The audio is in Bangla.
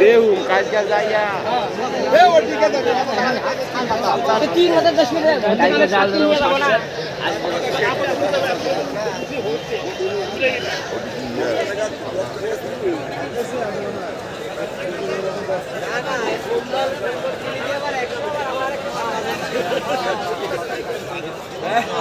দেউ কাজ কাজ যাইয়া তিন হাজার দশ মিনিট Yeah.